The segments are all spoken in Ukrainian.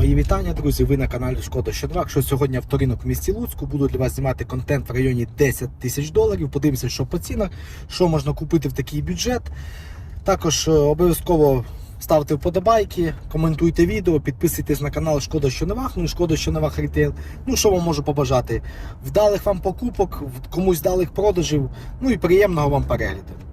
Мої вітання, друзі. Ви на каналі Шкода Щодвак. Що сьогодні авторинок в місті Луцьку. Буду для вас знімати контент в районі 10 тисяч доларів. Подивимося, що по цінах, що можна купити в такий бюджет. Також е, обов'язково ставте вподобайки, коментуйте відео, підписуйтесь на канал Шкода що не вах, ну і Шкода що рітейл. Ну що вам можу побажати? Вдалих вам покупок, комусь вдалих продажів, ну і приємного вам перегляду.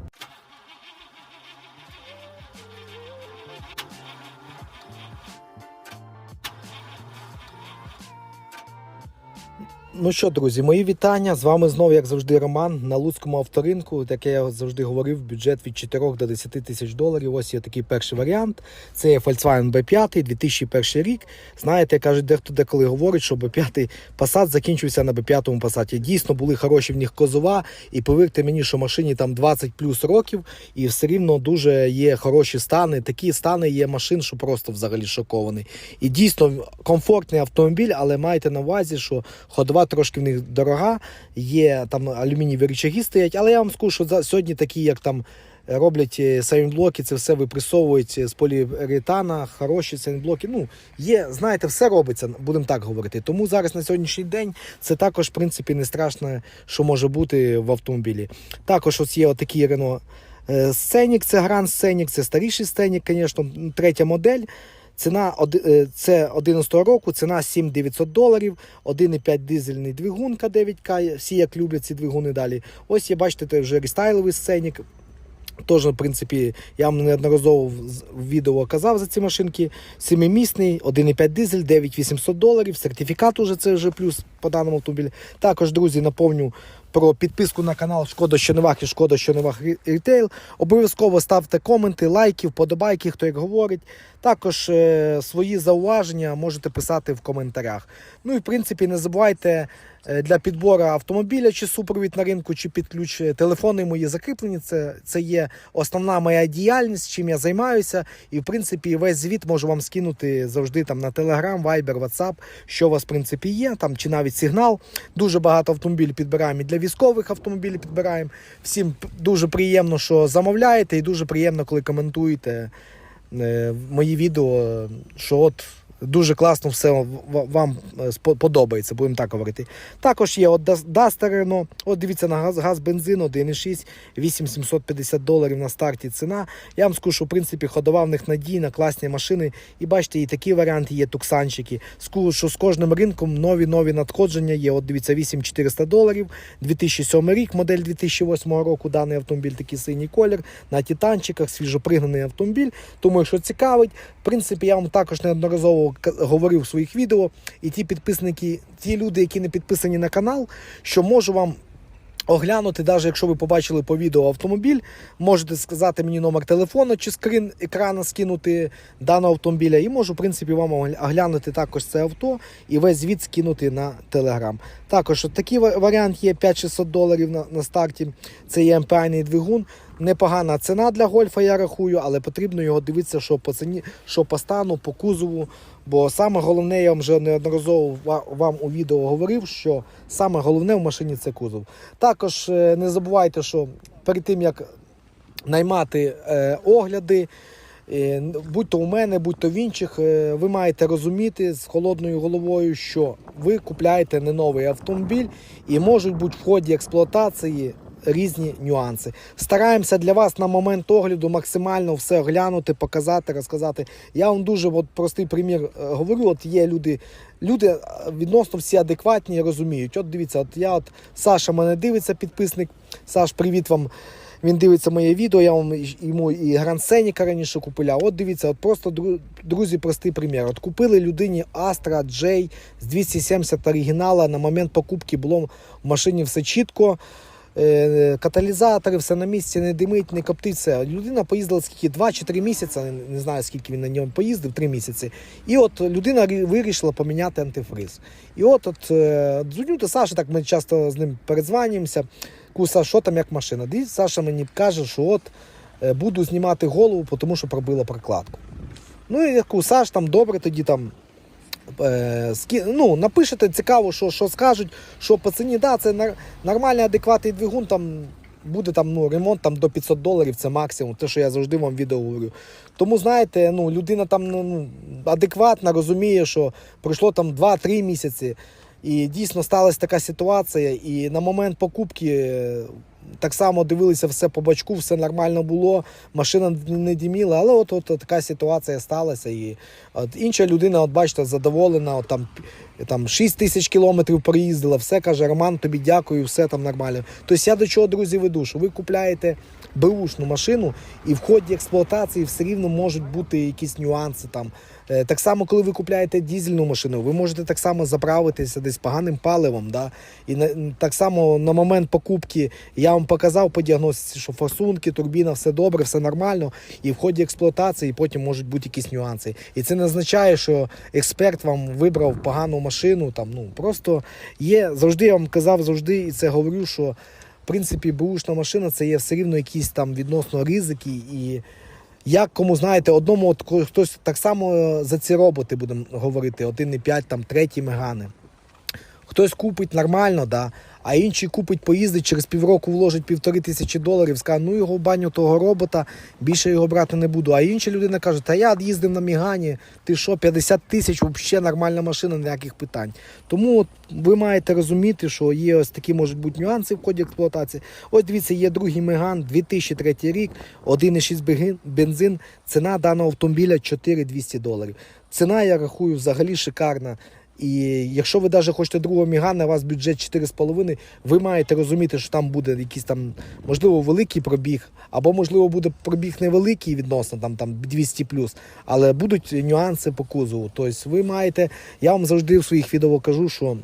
Ну що, друзі, мої вітання. З вами знову, як завжди, Роман на Луцькому авторинку. Як я завжди говорив, бюджет від 4 до 10 тисяч доларів. Ось є такий перший варіант. Це є Volkswagen B5, 2001 рік. Знаєте, кажуть, дехто деколи говорить, що B5 Passat закінчився на B5 Passat. Дійсно були хороші в них козова, і повірте мені, що машині там 20 плюс років, і все рівно дуже є хороші стани. Такі стани є машин, що просто взагалі шокований. І дійсно комфортний автомобіль, але майте на увазі, що ходова трошки в них дорога, є там алюмінієві рычаги стоять, але я вам скажу, що за- сьогодні такі, як там. Роблять е, сейнблоки, це все випресовують з поліуретана, хороші сейнблоки. Ну, є, знаєте, все робиться, будемо так говорити. Тому зараз на сьогоднішній день це також, в принципі, не страшно, що може бути в автомобілі. Також ось є отакий Renault е, Scenic, це Grand Scenic, це старіший Scenic, звісно, третя модель. Ціна е, це 11 року, ціна 7900 доларів, 1,5 дизельний двигун К9К, всі як люблять ці двигуни далі. Ось є, бачите, це вже рестайловий сценік. Тож, в принципі, я вам неодноразово в відео казав за ці машинки. Семимісний, 1,5 дизель, 9800 доларів. Сертифікат уже це вже плюс по даному автомобілі. Також, друзі, наповню про підписку на канал Шкода вах і Шкода що не вах рітейл. Обов'язково ставте коменти, лайки, вподобайки, хто як говорить. Також е, свої зауваження можете писати в коментарях. Ну і в принципі не забувайте е, для підбору автомобіля чи супровід на ринку, чи під ключ е, телефони мої закріплені. Це, це є основна моя діяльність, чим я займаюся. І в принципі весь звіт можу вам скинути завжди там на Telegram, Viber, WhatsApp, що у вас в принципі є, там чи навіть сигнал. Дуже багато автомобілів підбираємо і для військових автомобілів підбираємо. Всім дуже приємно, що замовляєте, і дуже приємно, коли коментуєте мої відео, що от. Дуже класно все вам е, подобається, будемо так говорити. Також є от Дас- Duster Renault. От дивіться на газ, газ бензин 1,6, 8750 доларів на старті ціна. Я вам скажу, що в принципі ходова в них надійна, класні машини. І бачите, і такі варіанти є туксанчики. Скажу, що з кожним ринком нові нові надходження є. От дивіться, 8400 доларів, 2007 рік, модель 2008 року. Даний автомобіль такий синій колір на титанчиках, свіжопригнаний автомобіль. Тому, якщо цікавить, в принципі, я вам також неодноразово говорив в своїх відео. І ті підписники, ті люди, які не підписані на канал, що можу вам. Оглянути, навіть якщо ви побачили по відео автомобіль, можете сказати мені номер телефону чи скрин екрана скинути даного автомобіля. І можу, в принципі, вам оглянути також це авто і весь звіт скинути на телеграм. Також от такий варіант є 5600 доларів на, на старті. Це є МПА-ний двигун. Непогана ціна для гольфа, я рахую, але потрібно його дивитися, що по ціні, що по стану, по кузову. Бо саме головне, я вам вже неодноразово вам у відео говорив, що саме головне в машині це кузов. Також е, не забувайте, що перед тим як наймати е, огляди, е, будь то у мене, будь то в інших, ви маєте розуміти з холодною головою, що ви купляєте не новий автомобіль і можуть бути в ході експлуатації. Різні нюанси. Стараємося для вас на момент огляду максимально все оглянути, показати, розказати. Я вам дуже от, простий примір е, говорю. От є люди, люди е, відносно всі адекватні і розуміють. От дивіться, от я от Саша мене дивиться, підписник. Саш, привіт вам. Він дивиться моє відео, я вам йому і Гранд Сеніка раніше купила. От дивіться, от просто друзі, простий примір. От купили людині Astra J з 270 оригінала. На момент покупки було в машині все чітко. Е, Каталізатори, все на місці, не димить, не коптить. Все. Людина поїздила скільки 2 чи 3 місяці, не- знаю скільки він на ньому поїздив, 3 місяці. І от людина вирішила поміняти антифриз. І от от е, дзвоню до Саші, так ми часто з ним передзванюємося. Куса, що там як машина? Дивіться, Саша мені каже, що от е, буду знімати голову, тому що пробила прокладку. Ну і я кажу, Саш, там добре, тоді там. Е, ну, напишете цікаво, що, що скажуть, що по ціні, да, це нормальний адекватний двигун, там буде там ну, ремонт там, до 500 доларів, це максимум, те, що я завжди вам відео говорю. Тому, знаєте, ну, людина там ну, ну, адекватна, розуміє, що пройшло там 2-3 місяці. І дійсно сталася така ситуація. І на момент покупки так само дивилися все по бачку, все нормально було, машина не діміла, але от, от, така ситуація сталася. І от інша людина, от бачите, задоволена, от там, там 6 тисяч кілометрів проїздила, все каже, Роман, тобі дякую, все там нормально. Тобто я до чого, друзі, веду, що ви купляєте беушну машину, і в ході експлуатації все рівно можуть бути якісь нюанси там. Е, Так само, коли ви купляєте дізельну машину, ви можете так само заправитися десь поганим паливом. Да? І на, так само на момент покупки я вам показав по діагностиці, що форсунки, турбіна, все добре, все нормально. І в ході експлуатації потім можуть бути якісь нюанси. І це не означає, що експерт вам вибрав погану машину. Там, ну, просто є, завжди я вам казав, завжди і це говорю, що в принципі бушна машина це є все рівно якісь там відносно ризики. І як кому знаєте, одному от хтось так само е, за ці роботи будемо говорити, 1,5, там треті мегани. Хтось купить нормально, да, а інший купить, поїздить, через півроку вложить півтори тисячі доларів, скаже, ну його в баню того робота, більше його брати не буду. А інша людина каже, та я їздив на Мігані, ти що, 50 тисяч, взагалі нормальна машина, ніяких питань. Тому от ви маєте розуміти, що є ось такі можуть бути нюанси в ході експлуатації. Ось дивіться, є другий Меган, 2003 рік, 1,6 бензин- ціна даного автомобіля 4200 доларів. Ціна, я рахую, взагалі шикарна. І якщо ви навіть хочете другого Мігана, у вас бюджет 4,5, ви маєте розуміти, що там буде якийсь там, можливо, великий пробіг, або, можливо, буде пробіг невеликий відносно там, там 200 але будуть нюанси по кузову. Тобто ви маєте, я вам завжди в своїх відео кажу, що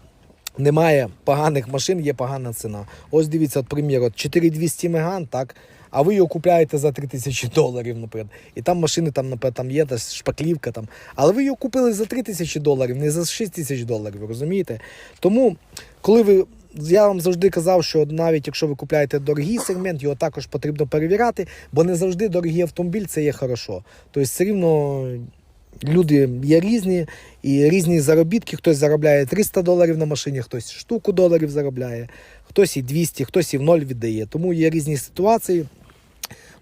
немає поганих машин, є погана ціна. Ось дивіться, от, примір, от 4200 Меган, так, а ви його купляєте за 3000 доларів, наприклад. І там машини, там, наприклад, там є десь шпаклівка, там. але ви його купили за 3000 доларів, не за 6000 доларів, розумієте? Тому, коли ви. Я вам завжди казав, що навіть якщо ви купляєте дорогий сегмент, його також потрібно перевіряти, бо не завжди дорогий автомобіль це є хорошо. Тобто, все рівно люди є різні і різні заробітки. Хтось заробляє 300 доларів на машині, хтось штуку доларів заробляє, хтось і 200, хтось і в ноль віддає. Тому є різні ситуації.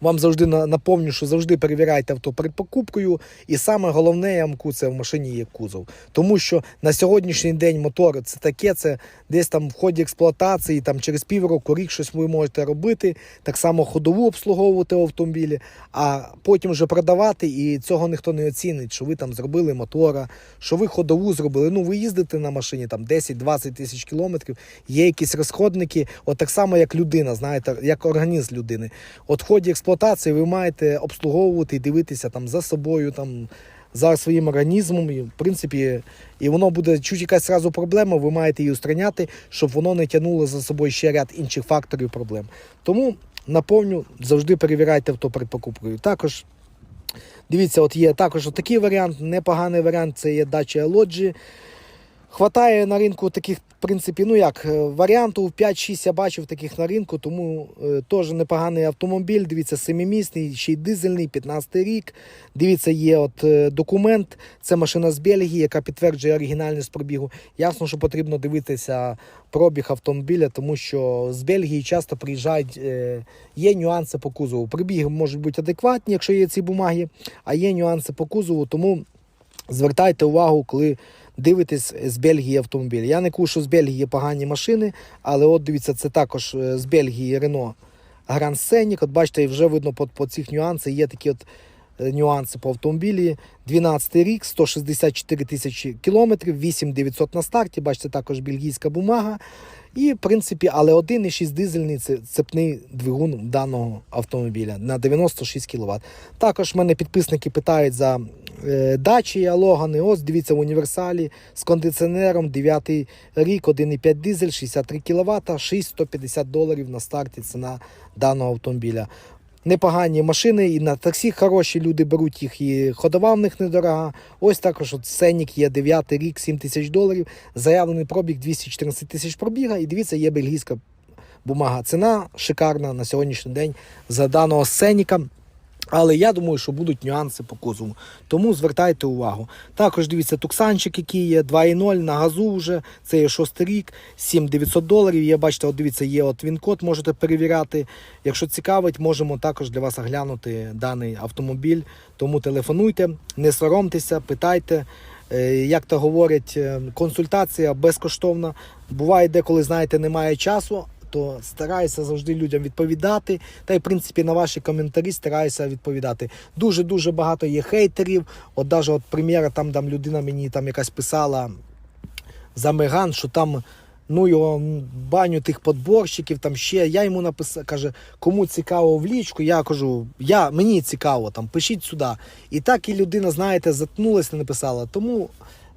Вам завжди напомню, що завжди перевіряйте авто перед покупкою. І саме головне, я вам це в машині є кузов. Тому що на сьогоднішній день мотор це таке, це десь там в ході експлуатації, там через півроку, рік щось ви можете робити, так само ходову обслуговувати в автомобілі, а потім вже продавати, і цього ніхто не оцінить, що ви там зробили мотора, що ви ходову зробили. Ну, ви їздите на машині там 10-20 тисяч кілометрів, є якісь розходники, от так само, як людина, знаєте, як організм людини. От в ході експлуатації ви маєте обслуговувати і дивитися там за собою, там. За своїм організмом, і в принципі, і воно буде чуть якась зразу проблема, ви маєте її устраняти, щоб воно не тягнуло за собою ще ряд інших факторів проблем. Тому наповню завжди перевіряйте авто перед покупкою. Також дивіться, от є також такий варіант, непоганий варіант це є дача лоджі. Хватає на ринку таких, в принципі, ну як, е, варіантів 5-6 я бачив таких на ринку, тому е, теж непоганий автомобіль. Дивіться, семимісний, ще й дизельний, 15 рік. Дивіться, є от е, документ. Це машина з Бельгії, яка підтверджує оригінальність пробігу. Ясно, що потрібно дивитися пробіг автомобіля, тому що з Бельгії часто приїжджають, е, є нюанси по кузову. Пробіги можуть бути адекватні, якщо є ці бумаги, а є нюанси по кузову, тому звертайте увагу, коли дивитесь з Бельгії автомобіль. Я не кажу, що з Бельгії погані машини, але от дивіться, це також е, з Бельгії Рено Гран Сенік. От бачите, вже видно по, по цих нюансах є такі от е, нюанси по автомобілі. 12 рік, 164 тисячі кілометрів, 8900 на старті. Бачите, також бельгійська бумага. І, в принципі, але 1,6 дизельний цепний двигун даного автомобіля на 96 кВт. Також мене підписники питають за е, дачі, логани. Ось дивіться в універсалі з кондиціонером 9 рік, 1,5 дизель, 63 кВт, 6150 доларів на старті ціна даного автомобіля. Непогані машини, і на таксі хороші люди беруть їх, і ходова в них недорога. Ось також от Сенік є 9 рік, 7 тисяч доларів. Заявлений пробіг 214 тисяч пробіга. І дивіться, є бельгійська бумага. Ціна шикарна на сьогоднішній день за даного Сеніка. Але я думаю, що будуть нюанси по кузову. Тому звертайте увагу. Також дивіться, туксанчик, який є 2.0 на газу вже. Це є шостий рік, 7900 доларів. Є, бачите, от дивіться, є от він код, можете перевіряти. Якщо цікавить, можемо також для вас оглянути даний автомобіль. Тому телефонуйте, не соромтеся, питайте. Е, Як то говорять, е, консультація безкоштовна. Буває деколи, знаєте, немає часу, то стараюся завжди людям відповідати. Та й в принципі на ваші коментарі стараюся відповідати. Дуже дуже багато є хейтерів. От навіть от прем'єра, там, там людина мені там якась писала за Меган, що там. Ну, його баню тих подборщиків, там ще. Я йому написав, каже, кому цікаво в лічку, я кажу, я, мені цікаво, там, пишіть сюди. І так і людина, знаєте, заткнулася, не написала. Тому,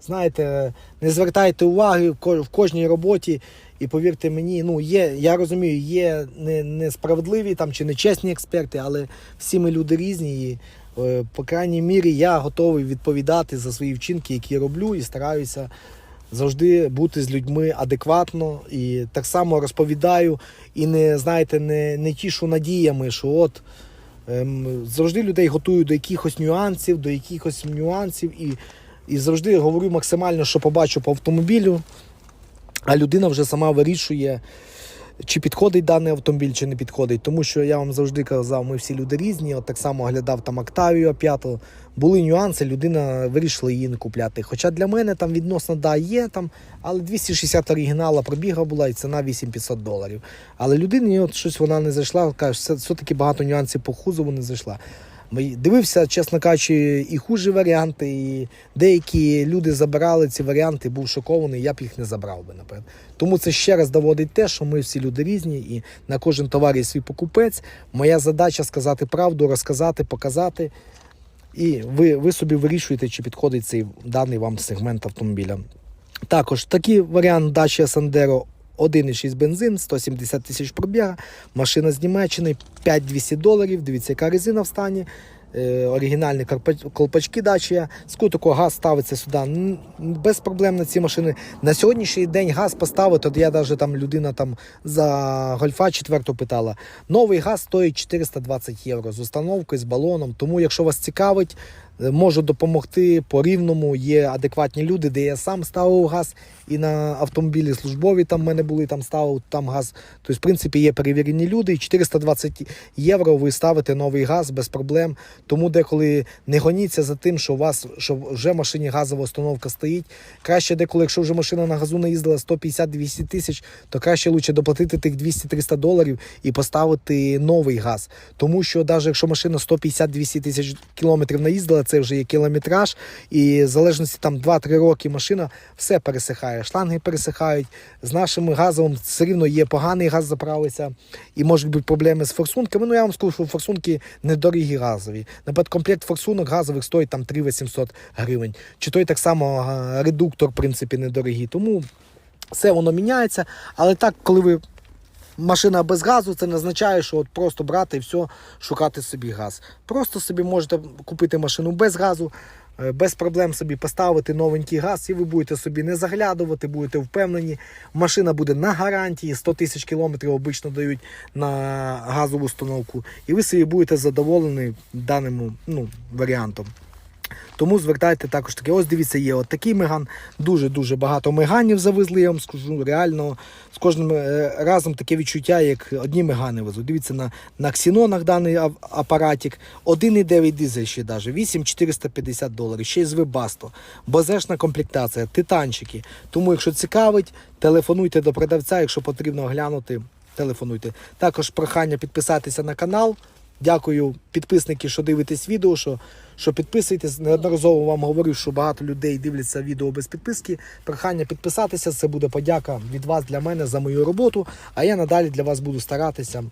знаєте, не звертайте уваги в кожній роботі. І повірте мені, ну є, я розумію, є не- несправедливі там чи нечесні експерти, але всі ми люди різні. І, е, по крайній мірі, я готовий відповідати за свої вчинки, які роблю, і стараюся завжди бути з людьми адекватно. І так само розповідаю і не знаєте, не, не тішу надіями, що от. Ем, завжди людей готую до якихось нюансів, до якихось нюансів, і, і завжди говорю максимально, що побачу по автомобілю, а людина вже сама вирішує, чи підходить даний автомобіль, чи не підходить. Тому що я вам завжди казав, ми всі люди різні. От так само оглядав там Octavia 5. Були нюанси, людина вирішила її не купляти. Хоча для мене там відносно да, є, там, але 260 оригінала пробіга була і ціна 8500 доларів. Але людині от щось вона не зайшла, каже, все- все-таки багато нюансів по кузову не зайшла. Дивився, чесно кажучи, і хужі варіанти, і деякі люди забирали ці варіанти, був шокований, я б їх не забрав би, напевно. Тому це ще раз доводить те, що ми всі люди різні, і на кожен товар є свій покупець. Моя задача сказати правду, розказати, показати. І ви, ви собі вирішуєте, чи підходить цей даний вам сегмент автомобіля. Також такий варіант Dacia Sandero 1,6 бензин, 170 тисяч пробіга, машина з Німеччини, 5200 доларів. Дивіться, яка резина в стані. Е, оригінальні колпачки Dacia. Скутику газ ставиться сюди без проблем на ці машини. На сьогоднішній день газ поставити, от я навіть там людина там за гольфа 4 питала. Новий газ стоїть 420 євро з установкою, з балоном. Тому, якщо вас цікавить, е, можу допомогти по рівному. Є адекватні люди, де я сам ставив газ, і на автомобілі службові там в мене були, там ставив там газ. Тобто, в принципі, є перевірені люди, і 420 євро ви ставите новий газ без проблем. Тому деколи не гоніться за тим, що у вас що вже в машині газова установка стоїть. Краще деколи, якщо вже машина на газу наїздила 150-200 тисяч, то краще лучше доплатити тих 200-300 доларів і поставити новий газ. Тому що навіть якщо машина 150-200 тисяч кілометрів наїздила, це вже є кілометраж, і в залежності там 2-3 роки машина все пересихає. Шланги пересихають. З нашим газовим все рівно є поганий газ заправиться, і можуть бути проблеми з форсунками. Ну я вам скажу, що форсунки недорогі газові. Наприклад, комплект форсунок газових стоїть там 3800 гривень. Чи той так само редуктор, в принципі, недорогий. Тому все воно міняється. Але так, коли ви машина без газу, це не означає, що от просто брати і все, шукати собі газ. Просто собі можете купити машину без газу, без проблем собі поставити новенький газ, і ви будете собі не заглядувати, будете впевнені. Машина буде на гарантії, 100 тисяч кілометрів обично дають на газову установку, і ви собі будете задоволені даним ну, варіантом. Тому звертайте також таке. Ось дивіться, є от такий меган. Дуже-дуже багато меганів завезли, я вам скажу. Реально з кожним е, разом таке відчуття, як одні мегани везуть. Дивіться на, на ксенонах даний апаратик. 1,9 дизель ще навіть, 8450 доларів, ще й з вебасто. Базешна комплектація, титанчики. Тому, якщо цікавить, телефонуйте до продавця, якщо потрібно оглянути, телефонуйте. Також прохання підписатися на канал. Дякую, підписники, що дивитесь відео, що, що підписуєтесь. Неодноразово вам говорю, що багато людей дивляться відео без підписки. Прохання підписатися, це буде подяка від вас для мене за мою роботу. А я надалі для вас буду старатися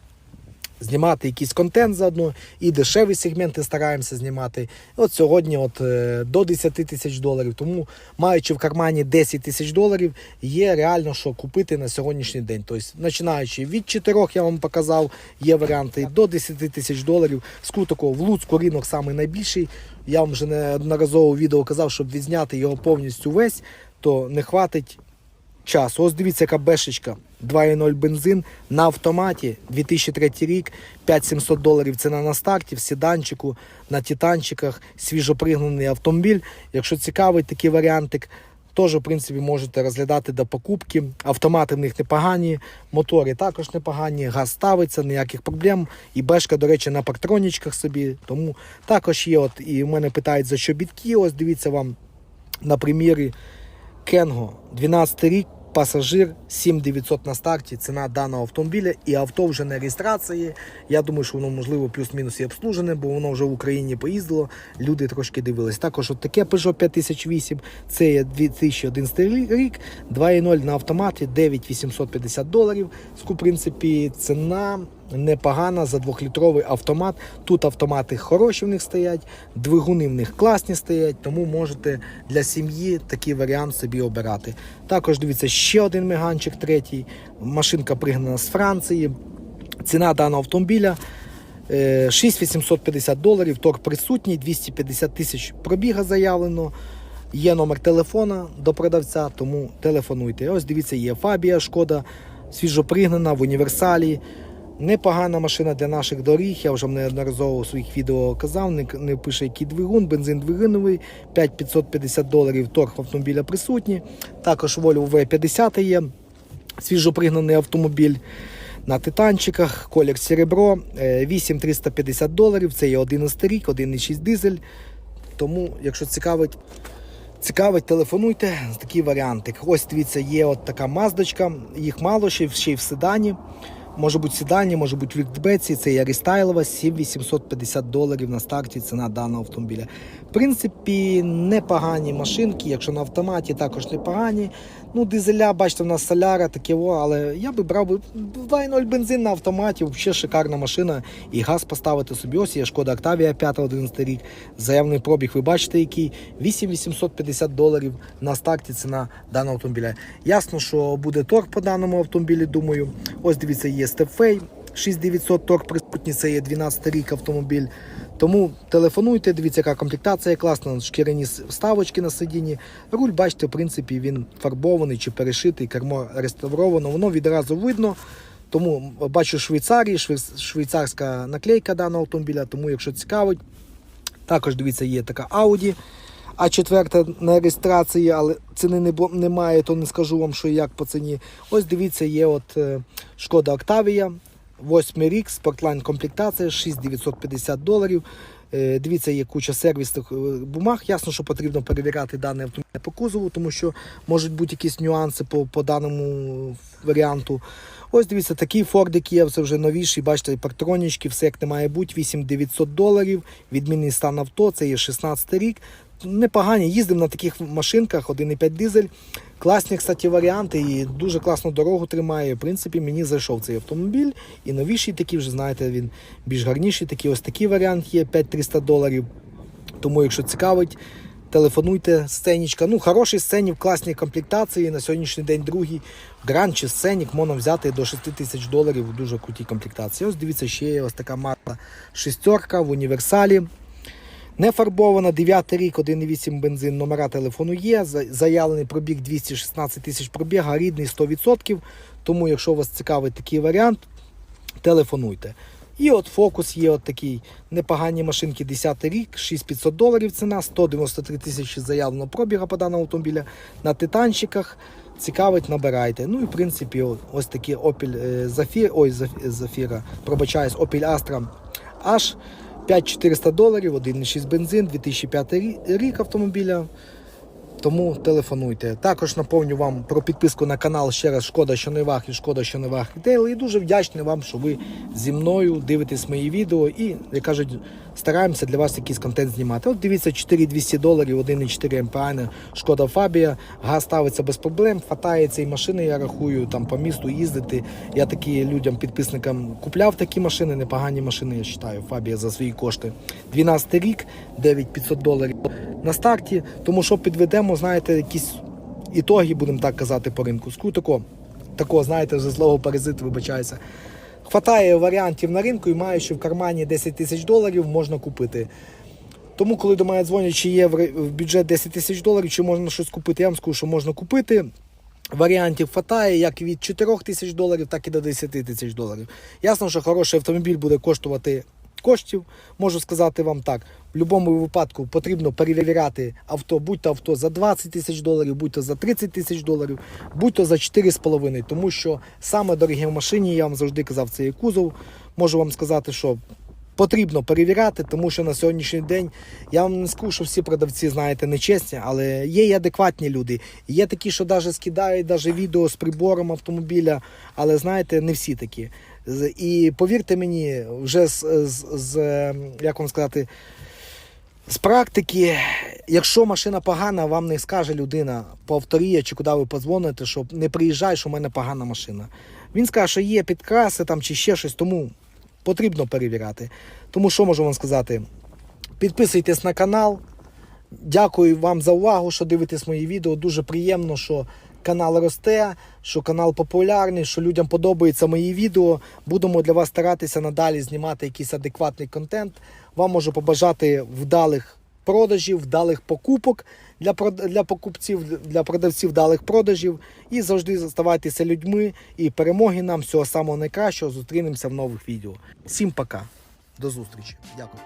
знімати якийсь контент заодно і дешеві сегменти стараємося знімати. От сьогодні от, е, до 10 тисяч доларів. Тому, маючи в кармані 10 тисяч доларів, є реально що купити на сьогоднішній день. Тобто, починаючи від 4 я вам показав, є варіанти до 10 тисяч доларів. Скутико в Луцьку ринок самий найбільший. Я вам вже неодноразово відео казав, щоб відзняти його повністю весь, то не хватить часу. Ось дивіться, яка бешечка. 2.0 бензин на автоматі 2003 рік, 5700 доларів ціна на старті, в седанчику, на титанчиках, свіжопригнаний автомобіль. Якщо цікавий такий варіантик, теж, в принципі, можете розглядати до покупки. Автомати в них непогані, мотори також непогані, газ ставиться, ніяких проблем. І бешка, до речі, на партронічках собі. Тому також є. От, і в мене питають за що бітки. Ось дивіться вам на примірі Кенго, 12 рік, пасажир, 7900 на старті, ціна даного автомобіля і авто вже на реєстрації. Я думаю, що воно можливо плюс-мінус і обслужене, бо воно вже в Україні поїздило. Люди трошки дивились. Також от таке Peugeot 5008, це є 2011 рік, 2.0 на автоматі, 9850 доларів. В принципі, ціна непогана за двохлітровий автомат. Тут автомати хороші в них стоять, двигуни в них класні стоять, тому можете для сім'ї такий варіант собі обирати. Також дивіться ще один меганчик, третій. Машинка пригнана з Франції. Ціна даного автомобіля. е, 6850 доларів, торг присутній, 250 тисяч пробіга заявлено. Є номер телефона до продавця, тому телефонуйте. Ось дивіться, є Фабія, шкода, свіжопригнана в універсалі. Непогана машина для наших доріг. Я вже неодноразово у своїх відео казав. Не, пише який двигун, бензин двигуновий, 5550 доларів торг автомобіля присутній. Також Volvo V50 є, свіжопригнаний автомобіль на титанчиках, колір серебро, е, 8350 доларів. Це є 11 рік, 1,6 дизель. Тому, якщо цікавить, цікавить, телефонуйте. Такий варіантик. Ось дивіться, є от така маздочка. Їх мало ще, ще й в седані. Може бути седані, може бути в віктбеці. Це є рестайлова, 7850 доларів на старті ціна даного автомобіля. В принципі, непогані машинки, якщо на автоматі, також непогані. Ну, дизеля, бачите, у нас соляра, таке, о, але я би брав би 2.0 бензин на автоматі, взагалі шикарна машина. І газ поставити собі. Ось є шкода Octavia 5 11 рік. Заявний пробіг, ви бачите, який 8850 доларів на старті ціна даного автомобіля. Ясно, що буде торг по даному автомобілі, думаю. Ось дивіться, є Stepway 6900 торг присутній, це є 12 рік автомобіль. Тому телефонуйте, дивіться, яка комплектація класна, шкіряні вставочки на сидінні. Руль, бачите, в принципі, він фарбований чи перешитий, кермо реставровано, воно відразу видно. Тому бачу Швейцарії, швейцарська наклейка даного автомобіля, тому якщо цікавить, також дивіться, є така Audi А4 на реєстрації, але ціни не бу- немає, то не скажу вам, що як по ціні. Ось дивіться, є от е, Шкода Octavia, 8 рік, спортлайн комплектація, 6950 доларів. Е, Дивіться, є куча сервісних е, бумаг. Ясно, що потрібно перевіряти даний автомобіль по кузову, тому що можуть бути якісь нюанси по, по даному варіанту. Ось дивіться, такий Ford є, це вже новіший, бачите, партронічки, все як не має бути, 8900 доларів, відмінний стан авто, це є 16 рік. Непогані, їздимо на таких машинках, 1,5 дизель. Класні, кстати, варіанти і дуже класну дорогу тримає. В принципі, мені зайшов цей автомобіль. І новіший такий, вже знаєте, він більш гарніший. Такий ось такий варіант є 5300 доларів. Тому, якщо цікавить, телефонуйте. Сценічка. Ну, хороший сценік, класні комплектації. На сьогоднішній день другий гранд чи сценік можна взяти до 6 тисяч доларів у дуже крутій комплектації. Ось дивіться, ще є ось така марка шестерка в універсалі. Не фарбована, 9 рік, 1,8 бензин, номера телефону є. Заявлений пробіг 216 тисяч пробіга, рідний 100%. Тому, якщо вас цікавить такий варіант, телефонуйте. І от фокус є от такий непогані машинки 10 рік, 6500 доларів ціна, 193 тисячі заявлено пробіга по даному автомобіля на титанчиках. Цікавить, набирайте. Ну і в принципі, ось такі Opel е, Zafira, ой, Zaf- Zafira, пробачаюсь, Opel Astra H 5400 доларів, 1,6 бензин, 2005 рік автомобіля. Тому телефонуйте. Також наповню вам про підписку на канал ще раз Шкода, що не вах і Шкода, що не вах рітейл. І дуже вдячний вам, що ви зі мною дивитесь мої відео і, як кажуть, стараємося для вас якийсь контент знімати. От дивіться, 4200 доларів, 1,4 МПА, Шкода Фабія, газ ставиться без проблем, хватає цієї машини, я рахую, там по місту їздити. Я такі людям, підписникам купляв такі машини, непогані машини, я вважаю, Фабія за свої кошти. 12 рік, 9500 доларів на старті, тому що підведемо, знаєте, якісь ітоги, будемо так казати, по ринку. Ску тако, тако, знаєте, вже злого паразит, вибачаюся. Хватає варіантів на ринку і маючи в кармані 10 тисяч доларів, можна купити. Тому, коли до мене дзвонять, чи є в бюджет 10 тисяч доларів, чи можна щось купити, я вам скажу, що можна купити. Варіантів хватає як від 4 тисяч доларів, так і до 10 тисяч доларів. Ясно, що хороший автомобіль буде коштувати коштів. Можу сказати вам так: в будь-якому випадку потрібно перевіряти авто, будь-то авто за 20 тисяч доларів, будь-то за 30 тисяч доларів, будь-то за 4,5. Тому що саме дорогі в машині, я вам завжди казав, це є кузов. Можу вам сказати, що потрібно перевіряти, тому що на сьогоднішній день я вам не скажу, що всі продавці, знаєте, нечесні, але є і адекватні люди. Є такі, що навіть скидають даже відео з прибором автомобіля, але знаєте, не всі такі. І повірте мені, вже з, з, з як вам сказати, з практики, якщо машина погана, вам не скаже людина по авторія чи куди ви подзвоните, що не приїжджай, що в мене погана машина. Він скаже, що є підкраси там чи ще щось, тому потрібно перевіряти. Тому що можу вам сказати? Підписуйтесь на канал. Дякую вам за увагу, що дивитесь мої відео. Дуже приємно, що канал росте, що канал популярний, що людям подобаються мої відео. Будемо для вас старатися надалі знімати якийсь адекватний контент. Вам можу побажати вдалих продажів, вдалих покупок для, для покупців, для продавців вдалих продажів. І завжди залишайтеся людьми і перемоги нам всього самого найкращого. Зустрінемося в нових відео. Всім пока. До зустрічі. Дякую.